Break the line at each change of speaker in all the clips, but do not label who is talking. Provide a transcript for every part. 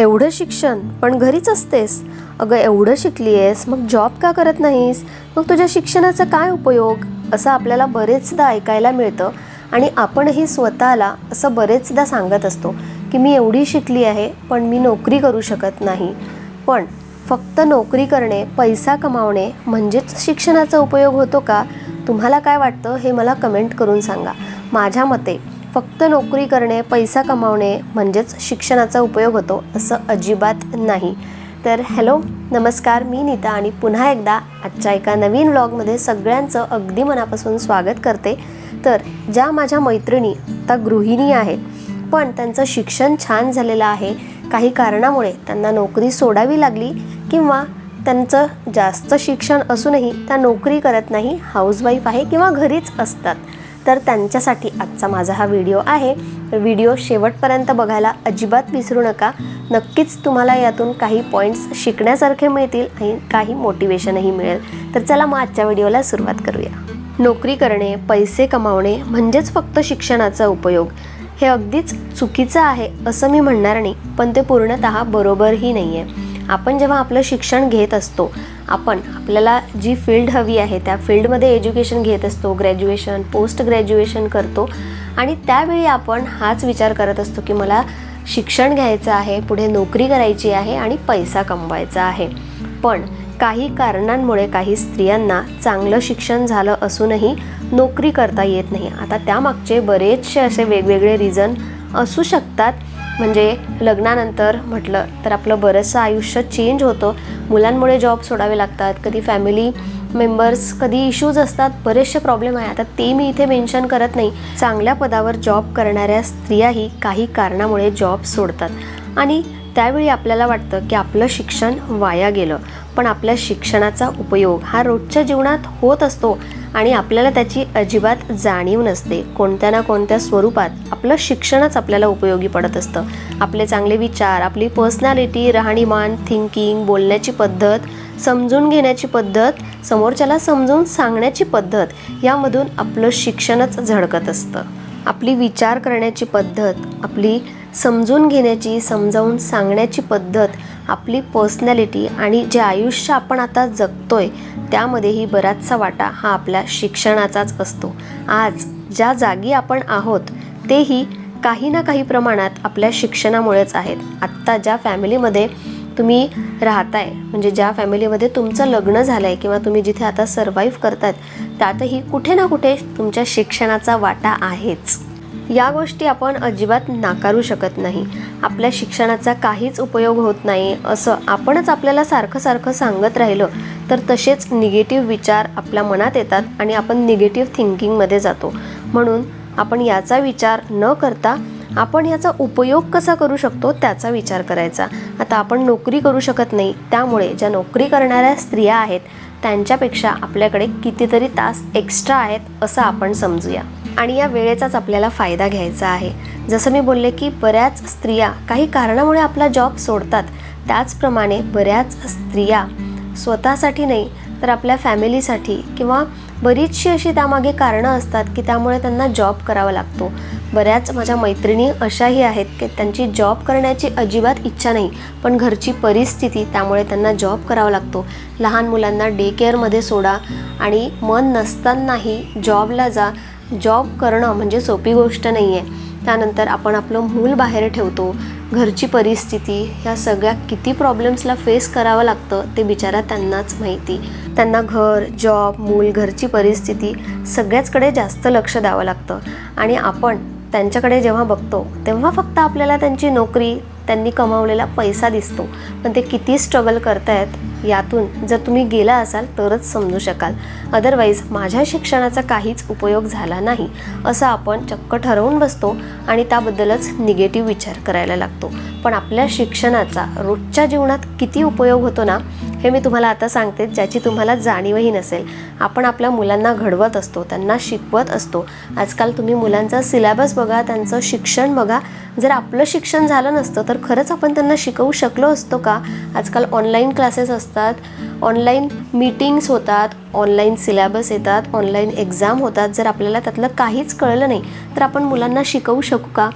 एवढं शिक्षण पण घरीच असतेस. अगं एवढं शिकली आहेस मग जॉब का करत नाहीस? मग तुझ्या शिक्षणाचा काय उपयोग? असं आपल्याला बरेचदा ऐकायला मिळतं आणि आपणही स्वतःला असं बरेचदा सांगत असतो की मी एवढी शिकली आहे पण मी नोकरी करू शकत नाही. पण फक्त नोकरी करणे पैसा कमावणे म्हणजेच शिक्षणाचा उपयोग होतो का? तुम्हाला काय वाटतं हे मला कमेंट करून सांगा. माझ्या मते फक्त नोकरी करणे पैसा कमावणे म्हणजेच शिक्षणाचा उपयोग होतो असं अजिबात नाही. तर हॅलो नमस्कार मी नीता आणि पुन्हा एकदा आजच्या एका नवीन व्लॉगमध्ये सगळ्यांचं अगदी मनापासून स्वागत करते. तर ज्या माझ्या मैत्रिणी आता गृहिणी आहेत पण त्यांचं शिक्षण छान झालेलं आहे काही कारणामुळे त्यांना नोकरी सोडावी लागली किंवा त्यांचं जास्त शिक्षण असूनही त्या नोकरी करत नाही हाऊसवाईफ आहे किंवा घरीच असतात. तर त्यांच्यासाठी आजचा माझा हा व्हिडिओ आहे. व्हिडिओ शेवटपर्यंत बघायला अजिबात विसरू नका. नक्कीच तुम्हाला यातून काही पॉईंट्स शिकण्यासारखे मिळतील आणि काही मोटिवेशनही मिळेल. तर चला मग आजच्या व्हिडिओला सुरुवात करूया. नोकरी करणे पैसे कमावणे म्हणजेच फक्त शिक्षणाचा उपयोग. हे अगदीच चुकीचं आहे असं मी म्हणणार नाही पण ते पूर्णतः बरोबरही नाही आहे आपण जेव्हा आपलं शिक्षण घेत असतो आपण आपल्याला जी फील्ड हवी आहे त्या फील्डमध्ये एज्युकेशन घेत असतो ग्रॅज्युएशन पोस्ट ग्रॅज्युएशन करतो. आणि त्यावेळी आपण हाच विचार करत असतो की मला शिक्षण घ्यायचं आहे पुढे नोकरी करायची आहे आणि पैसा कमवायचा आहे. पण काही कारणांमुळे काही स्त्रियांना चांगलं शिक्षण झालं असूनही नोकरी करता येत नाही. आता त्यामागचे बरेचसे असे वेगवेगळे रिझन असू शकतात. म्हणजे लग्नानंतर म्हटलं तर आपलं बरंचसं आयुष्य चेंज होतं. मुलांमुळे जॉब सोडावे लागतात कधी फॅमिली मेंबर्स कधी इश्यूज असतात बरेचसे प्रॉब्लेम आहे. आता ते मी इथे मेन्शन करत नाही. चांगल्या पदावर जॉब करणाऱ्या स्त्रियाही काही कारणामुळे जॉब सोडतात. आणि त्यावेळी आपल्याला वाटतं की आपलं शिक्षण वाया गेलं. पण आपल्या शिक्षणाचा उपयोग हा रोजच्या जीवनात होत असतो आणि आपल्याला त्याची अजिबात जाणीव नसते. कोणत्या ना कोणत्या स्वरूपात आपलं शिक्षणच आपल्याला उपयोगी पडत असतं. आपले चांगले विचार आपली पर्सनॅलिटी राहणीमान थिंकिंग बोलण्याची पद्धत समजून घेण्याची पद्धत समोरच्याला समजून सांगण्याची पद्धत यामधून आपलं शिक्षणच झळकत असतं. आपली विचार करण्याची पद्धत आपली समजून घेण्याची समजावून सांगण्याची पद्धत आपली पर्सनॅलिटी आणि जे आयुष्य आपण आता जगतोय त्यामध्येही बराचसा वाटा हा आपल्या शिक्षणाचाच असतो. आज ज्या जागी आपण आहोत तेही काही ना काही प्रमाणात आपल्या शिक्षणामुळेच आहेत. आत्ता ज्या फॅमिलीमध्ये तुम्ही राहताय म्हणजे ज्या फॅमिलीमध्ये तुमचं लग्न झालं आहे किंवा तुम्ही जिथे आता सर्वाईव्ह करतात त्यातही कुठे ना कुठे तुमच्या शिक्षणाचा वाटा आहेच. या गोष्टी आपण अजिबात नाकारू शकत नाही. आपल्या शिक्षणाचा काहीच उपयोग होत नाही. असं आपणच आपल्याला सारखं सारखं सांगत राहिलं तर तसेच निगेटिव्ह विचार आपल्या मनात येतात आणि आपण निगेटिव्ह थिंकिंगमध्ये जातो. म्हणून आपण याचा विचार न करता आपण याचा उपयोग कसा करू शकतो त्याचा विचार करायचा. आता आपण नोकरी करू शकत नाही त्यामुळे ज्या नोकरी करणाऱ्या स्त्रिया आहेत त्यांच्यापेक्षा आपल्याकडे कितीतरी तास एक्स्ट्रा आहेत असं आपण समजूया. आणि या वेळेचाच आपल्याला फायदा घ्यायचा आहे. जसं मी बोलले की बऱ्याच स्त्रिया काही कारणामुळे आपला जॉब सोडतात. त्याचप्रमाणे बऱ्याच स्त्रिया स्वतःसाठी नाही तर आपल्या फॅमिलीसाठी किंवा बरीचशी अशी त्यामागे कारणं असतात की त्यामुळे त्यांना जॉब करावा लागतो. बऱ्याच माझ्या मैत्रिणी अशाही आहेत की त्यांची जॉब करण्याची अजिबात इच्छा नाही पण घरची परिस्थिती त्यामुळे त्यांना जॉब करावा लागतो. लहान मुलांना डे केअरमध्ये सोडा आणि मन नसतानाही जॉबला जा जॉब करणं म्हणजे सोपी गोष्ट नाही आहे त्यानंतर आपण आपलं मूल बाहेर ठेवतो. घरची परिस्थिती ह्या सगळ्या किती प्रॉब्लेम्सला फेस करावं लागतं ते बिचारा त्यांनाच माहिती. त्यांना घर जॉब मूल घरची परिस्थिती सगळ्याचकडे जास्त लक्ष द्यावं लागतं. आणि आपण त्यांच्याकडे जेव्हा बघतो तेव्हा फक्त आपल्याला त्यांची नोकरी त्यांनी कमावलेला पैसा दिसतो. पण ते किती स्ट्रगल करतायत यातून जर तुम्ही गेला असाल तरच समजू शकाल. अदरवाईज माझ्या शिक्षणाचा काहीच उपयोग झाला नाही असं आपण चक्क ठरवून बसतो आणि त्याबद्दलच निगेटिव्ह विचार करायला लागतो. पण आपल्या शिक्षणाचा रोजच्या जीवनात किती उपयोग होतो ना हे मी तुम्हाला आता सांगते ज्याची तुम्हाला जाणीवही नसेल. आपण आपल्या मुलांना घडवत असतो त्यांना शिकवत असतो. आजकाल तुम्ही मुलांचा सिलेबस बघा त्यांचं शिक्षण बघा जर आपलं शिक्षण झालं नसतं तर खरंच आपण त्यांना शिकवू शकलो असतो का? आजकाल ऑनलाईन क्लासेस असतात ऑनलाईन मीटिंग्स होतात ऑनलाईन सिलेबस येतात ऑनलाईन एक्झाम होतात. जर आपल्याला त्यातलं काहीच कळलं नाही तर आपण मुलांना शिकवू शकू का?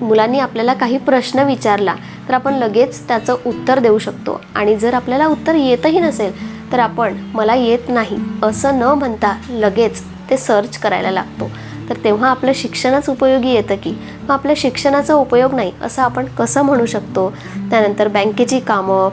मुलांनी आपल्याला काही प्रश्न विचारला तर आपण लगेच त्याचं उत्तर देऊ शकतो. आणि जर आपल्याला उत्तर येतही नसेल तर आपण मला येत नाही असं न म्हणता लगेच ते सर्च करायला लागतो. तर तेव्हा आपलं शिक्षणच उपयोगी येतं की? मग आपल्या शिक्षणाचा उपयोग नाही असं आपण कसं म्हणू शकतो? त्यानंतर बँकेची कामं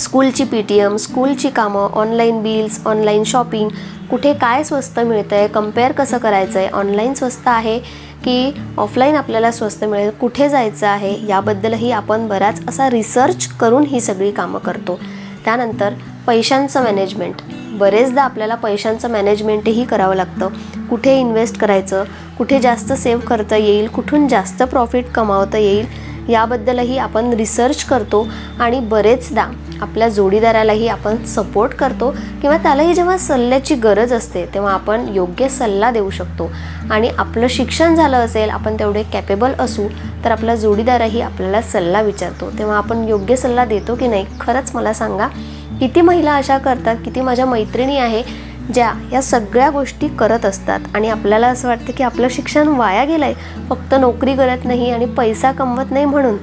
स्कूलची पी टी एम स्कूलची कामं ऑनलाईन बिल्स ऑनलाईन शॉपिंग कुठे काय स्वस्त मिळतं आहे कंपेअर कसं करायचं आहे ऑनलाईन स्वस्त आहे की ऑफलाईन आपल्याला स्वस्त मिळेल? कुठे जायचं आहे? याबद्दलही आपण बराच असा रिसर्च करून ही सगळी कामं करतो. त्यानंतर पैशांचं मॅनेजमेंट बरेचदा आपल्याला पैशांचं मॅनेजमेंटही करावं लागतं. कुठे इन्व्हेस्ट करायचं कुठे जास्त सेव्ह करता येईल कुठून जास्त प्रॉफिट कमावता येईल याबद्दलही आपण रिसर्च करतो आणि बरेचदा आपल्या जोडीदारालाही आपण सपोर्ट करतो किंवा त्यालाही जेव्हा सल्ल्याची गरज असते तेव्हा आपण योग्य सल्ला देऊ शकतो. आणि आपलं शिक्षण झालं असेल आपण तेवढे कॅपेबल असू तर आपला जोडीदारही आपल्याला सल्ला विचारतो. तेव्हा आपण योग्य सल्ला देतो की नाही खरंच मला सांगा. किती महिला अशा करतात किती माझ्या मैत्रिणी आहे ज्या या सगळ्या गोष्टी करत असतात. आणि आपल्याला असं वाटतं की आपलं शिक्षण वाया गेलं आहे फक्त नोकरी करत नाही आणि पैसा कमवत नाही म्हणून.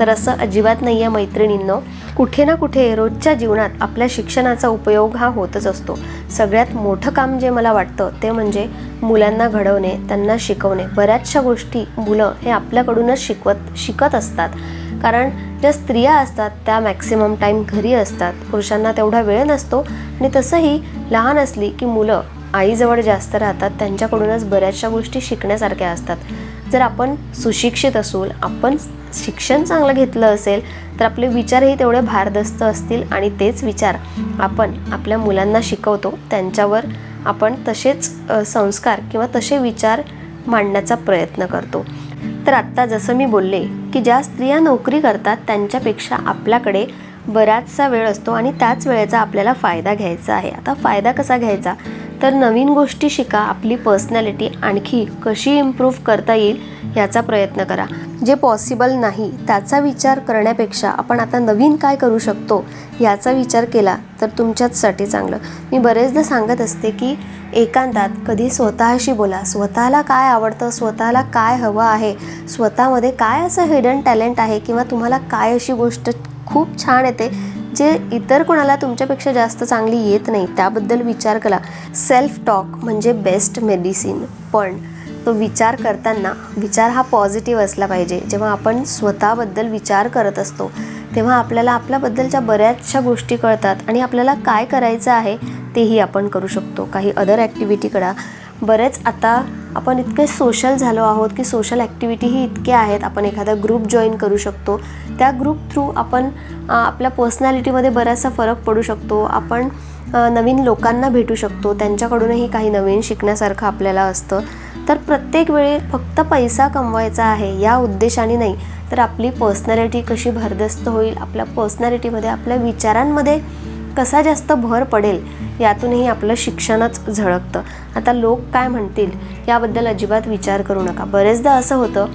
तर असं अजिबात नाही आहे मैत्रिणींनो. कुठे ना कुठे रोजच्या जीवनात आपल्या शिक्षणाचा उपयोग हा होतच असतो. सगळ्यात मोठं काम जे मला वाटतं ते म्हणजे मुलांना घडवणे त्यांना शिकवणे. बऱ्याचशा गोष्टी मुलं हे आपल्याकडूनच शिकवत शिकत असतात. कारण ज्या स्त्रिया असतात त्या मॅक्सिमम टाईम घरी असतात. पुरुषांना तेवढा वेळ नसतो आणि तसंही लहान असली की मुलं आईजवळ जास्त राहतात त्यांच्याकडूनच बऱ्याचशा गोष्टी शिकण्यासारख्या असतात. जर आपण सुशिक्षित असूल आपण शिक्षण चांगलं घेतलं असेल तर आपले विचारही तेवढे भारदस्त असतील आणि तेच विचार आपण आपल्या मुलांना शिकवतो त्यांच्यावर आपण तसेच संस्कार किंवा तसे विचार मांडण्याचा प्रयत्न करतो. तर आत्ता जसं मी बोलले की ज्या स्त्रिया नोकरी करतात त्यांच्यापेक्षा आपल्याकडे बराचसा वेळ असतो आणि त्याच वेळेचा आपल्याला फायदा घ्यायचा आहे. आता फायदा कसा घ्यायचा? तर नवीन गोष्टी शिका आपली पर्सनॅलिटी आणखी कशी इम्प्रूव्ह करता येईल याचा प्रयत्न करा. जे पॉसिबल नाही त्याचा विचार करण्यापेक्षा आपण आता नवीन काय करू शकतो याचा विचार केला तर तुमच्याचसाठी चांगलं. मी बरेचदा सांगत असते की एकांतात कधी स्वतःशी बोला. स्वतःला काय आवडतं? स्वतःला काय हवं आहे? स्वतःमध्ये काय असं हिडन टॅलेंट आहे? किंवा तुम्हाला काय अशी गोष्ट खूप छान येते जे इतर कोणाला तुमच्यापेक्षा जास्त चांगली येत नाही? त्याबद्दल विचार करा. सेल्फ टॉक म्हणजे बेस्ट मेडिसिन पण तो विचार करताना विचार हा पॉझिटिव्ह असला पाहिजे. जेव्हा आपण स्वतःबद्दल विचार करत असतो तेव्हा आपल्याला आपल्याबद्दलच्या बऱ्याचशा गोष्टी कळतात आणि आपल्याला काय करायचं आहे तेही आपण करू शकतो. काही अदर ॲक्टिव्हिटी करा. बरेच आता आपण इतके सोशल झालो आहोत की सोशल ॲक्टिव्हिटीही इतके आहेत आपण एखादा ग्रुप जॉईन करू शकतो. त्या ग्रुप थ्रू आपण आपल्या पर्सनॅलिटीमध्ये बराचसा फरक पडू शकतो. आपण नवीन लोकांना भेटू शकतो. त्यांच्याकडूनही काही नवीन शिकण्यासारखं आपल्याला असतं. तर प्रत्येक वेळी फक्त पैसा कमवायचा आहे या उद्देशाने नाही तर आपली पर्सनॅलिटी कशी भरदस्त होईल आपल्या पर्सनॅलिटीमध्ये आपल्या विचारांमध्ये कसा जास्त भर पडेल यातूनही आपलं शिक्षणच झळकतं. आता लोक काय म्हणतील याबद्दल अजिबात विचार करू नका. बरेचदा असं होतं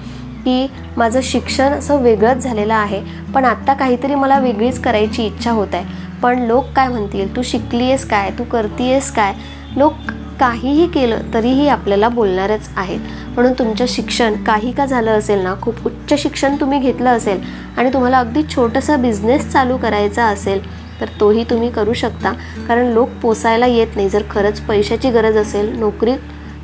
की माझं शिक्षण असं वेगळंच झालेलं आहे पण आत्ता काहीतरी मला वेगळीच करायची इच्छा होत आहे. पण लोक काय म्हणतील? तू शिकली आहेस काय? तू करतीयेस काय? लोक काहीही केलं तरीही आपल्याला बोलणारच आहेत. म्हणून तुमचं शिक्षण काही का झालं असेल ना खूप उच्च शिक्षण तुम्ही घेतलं असेल आणि तुम्हाला अगदी छोटंसं बिझनेस चालू करायचा असेल तर तोही तुम्ही करू शकता. कारण लोक पोसायला येत नाही. जर खरंच पैशाची गरज असेल नोकरी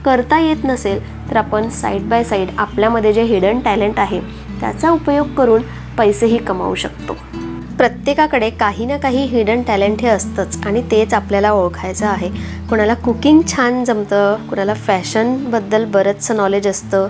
करता येत नसेल तर आपण साईड बाय साईड आपल्यामध्ये जे हिडन टॅलेंट आहे त्याचा उपयोग करून पैसेही कमावू शकतो. प्रत्येकाकडे काही ना काही हिडन टॅलेंट हे असतंच आणि तेच आपल्याला ओळखायचं आहे. कोणाला कुकिंग छान जमतं कुणाला फॅशनबद्दल बरंचसं नॉलेज असतं.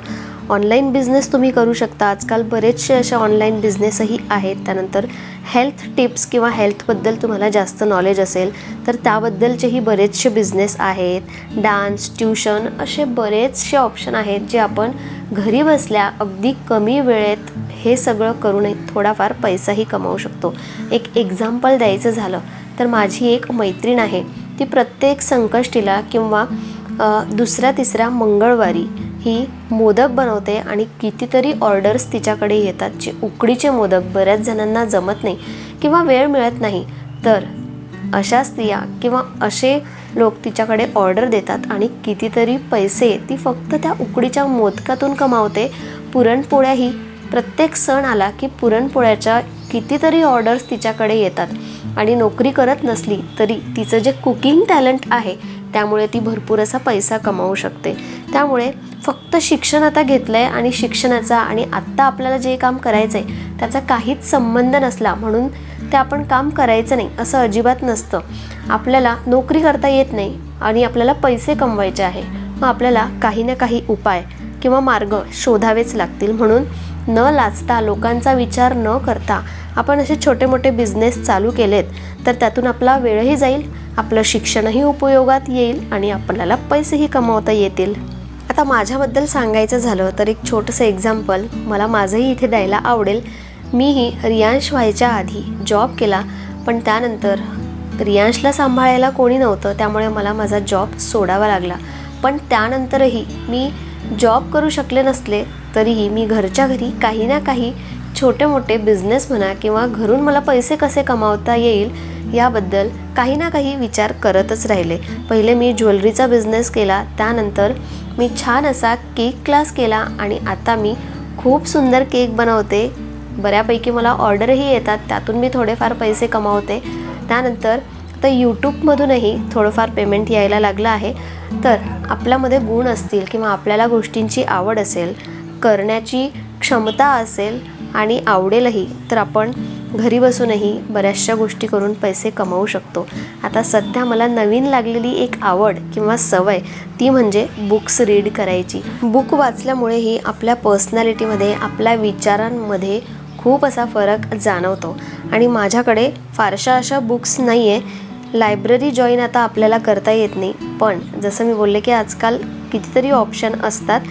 ऑनलाईन बिझनेस तुम्ही करू शकता. आजकाल बरेचसे असे ऑनलाईन बिझनेसही आहेत. त्यानंतर हेल्थ टिप्स किंवा हेल्थबद्दल तुम्हाला जास्त नॉलेज असेल तर त्याबद्दलचेही बरेचसे बिझनेस आहेत. डान्स ट्युशन असे बरेचसे ऑप्शन आहेत जे आपण घरी बसल्या अगदी कमी वेळेत हे सगळं करूनही थोडाफार पैसाही कमावू शकतो. एक एक्झाम्पल द्यायचं झालं तर माझी एक मैत्रीण आहे. ती प्रत्येक संकष्टीला किंवा दुसऱ्या तिसऱ्या मंगळवारी ही मोदक बनवते आणि कितीतरी ऑर्डर्स तिच्याकडे येतात जे उकडीचे मोदक बऱ्याच जणांना जमत नाही किंवा वेळ मिळत नाही. तर अशा स्त्रिया किंवा असे लोक तिच्याकडे ऑर्डर देतात आणि कितीतरी पैसे ती फक्त त्या उकडीच्या मोदकातून कमावते. पुरणपोळ्याही प्रत्येक सण आला की पुरणपोळ्याच्या कितीतरी ऑर्डर्स तिच्याकडे येतात. आणि नोकरी करत नसली तरी तिचं जे कुकिंग टॅलेंट आहे त्यामुळे ती भरपूर असा पैसा कमावू शकते. त्यामुळे फक्त शिक्षण आता घेतलं आहे आणि शिक्षणाचा आणि आत्ता आपल्याला जे काम करायचं आहे त्याचा काहीच संबंध नसला म्हणून ते आपण काम करायचं नाही असं अजिबात नसतं. आपल्याला नोकरी करता येत नाही आणि आपल्याला पैसे कमवायचे आहे. मग आपल्याला काही ना काही उपाय किंवा मार्ग शोधावेच लागतील म्हणून न लाचता लोकांचा विचार न करता आपण असे छोटे मोठे बिझनेस चालू केलेत तर त्यातून आपला वेळही जाईल आपलं शिक्षणही उपयोगात येईल आणि आपल्याला पैसेही कमावता येतील. आता माझ्याबद्दल सांगायचं झालं तर एक छोटंसं एक्झाम्पल मला माझंही इथे द्यायला आवडेल. मीही रियांश व्हायच्या आधी जॉब केला पण त्यानंतर रियांशला सांभाळायला कोणी नव्हतं त्यामुळे मला माझा जॉब सोडावा लागला. पण त्यानंतरही मी जॉब करू शकले नसले तरीही मी घरच्या घरी काही ना काही छोटे मोठे बिझनेस म्हणा किंवा घरून मला पैसे कसे कमावता येईल याबद्दल काही ना काही विचार करतच राहिले. पहिले मी ज्वेलरीचा बिझनेस केला त्यानंतर मी छान असा केक क्लास केला आणि आता मी खूप सुंदर केक बनवते. बऱ्यापैकी मला ऑर्डरही येतात त्यातून मी थोडेफार पैसे कमावते. त्यानंतर तर यूट्यूबमधूनही थोडंफार पेमेंट यायला लागलं आहे. तर आपल्यामध्ये गुण असतील किंवा आपल्याला गोष्टींची आवड असेल करण्याची क्षमता असेल आणि आवडेलही तर आपण घरी बसूनही बऱ्याचशा गोष्टी करून पैसे कमावू शकतो. आता सध्या मला नवीन लागलेली एक आवड किंवा सवय ती म्हणजे बुक्स रीड करायची. बुक वाचल्यामुळेही आपल्या पर्सनॅलिटीमध्ये आपल्या विचारांमध्ये खूप असा फरक जाणवतो. आणि माझ्याकडे फारशा अशा बुक्स नाही आहे लायब्ररी जॉईन आता आपल्याला करता येत नाही. पण जसं मी बोलले की आजकाल कितीतरी ऑप्शन असतात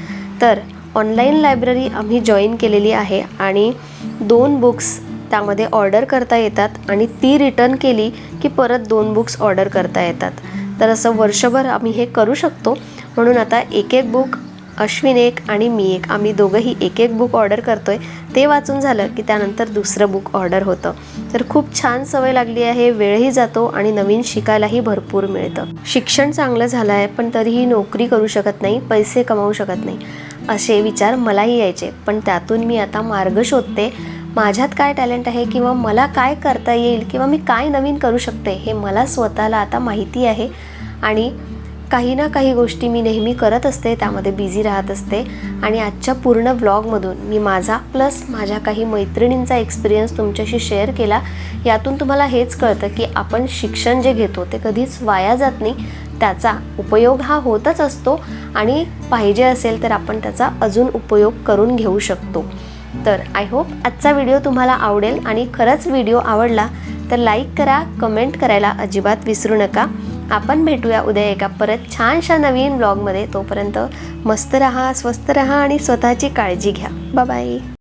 तर ऑनलाईन लायब्ररी आम्ही जॉईन केलेली आहे आणि दोन बुक्स त्यामध्ये ऑर्डर करता येतात आणि ती रिटर्न केली की परत दोन बुक्स ऑर्डर करता येतात. तर असं वर्षभर आम्ही हे करू शकतो. म्हणून आता एक एक बुक अश्विन एक आणि मी एक. आम्ही दोघंही एक एक बुक ऑर्डर करतो आहे ते वाचून झालं की त्यानंतर दुसरं बुक ऑर्डर होतं. तर खूप छान सवय लागली आहे. वेळही जातो आणि नवीन शिकायलाही भरपूर मिळतं. शिक्षण चांगलं झालं आहे पण तरीही नोकरी करू शकत नाही पैसे कमावू शकत नाही. असे विचार मलाही यायचे पण त्यातून मी आता मार्ग शोधते. माझ्यात काय टॅलेंट आहे किंवा मला काय करता येईल किंवा मी काय नवीन करू शकते हे मला स्वतःला आता माहिती आहे. आणि काही ना काही गोष्टी मी नेहमी करत असते त्यामध्ये बिझी राहत असते. आणि आजच्या पूर्ण ब्लॉगमधून मी माझा प्लस माझ्या काही मैत्रिणींचा एक्सपिरियन्स तुमच्याशी शेअर केला. यातून तुम्हाला हेच कळतं की आपण शिक्षण जे घेतो ते कधीच वाया जात नाही. त्याचा उपयोग हा होतच असतो आणि पाहिजे असेल तर आपण त्याचा अजून उपयोग करून घेऊ शकतो. तर आय होप आजचा व्हिडिओ तुम्हाला आवडेल आणि खरंच व्हिडिओ आवडला तर लाईक करा कमेंट करायला अजिबात विसरू नका. आपण भेटूया उद्या एका परत छानशा नवीन ब्लॉगमध्ये तोपर्यंत मस्त रहा स्वस्त रहा आणि स्वतःची काळजी घ्या. बाय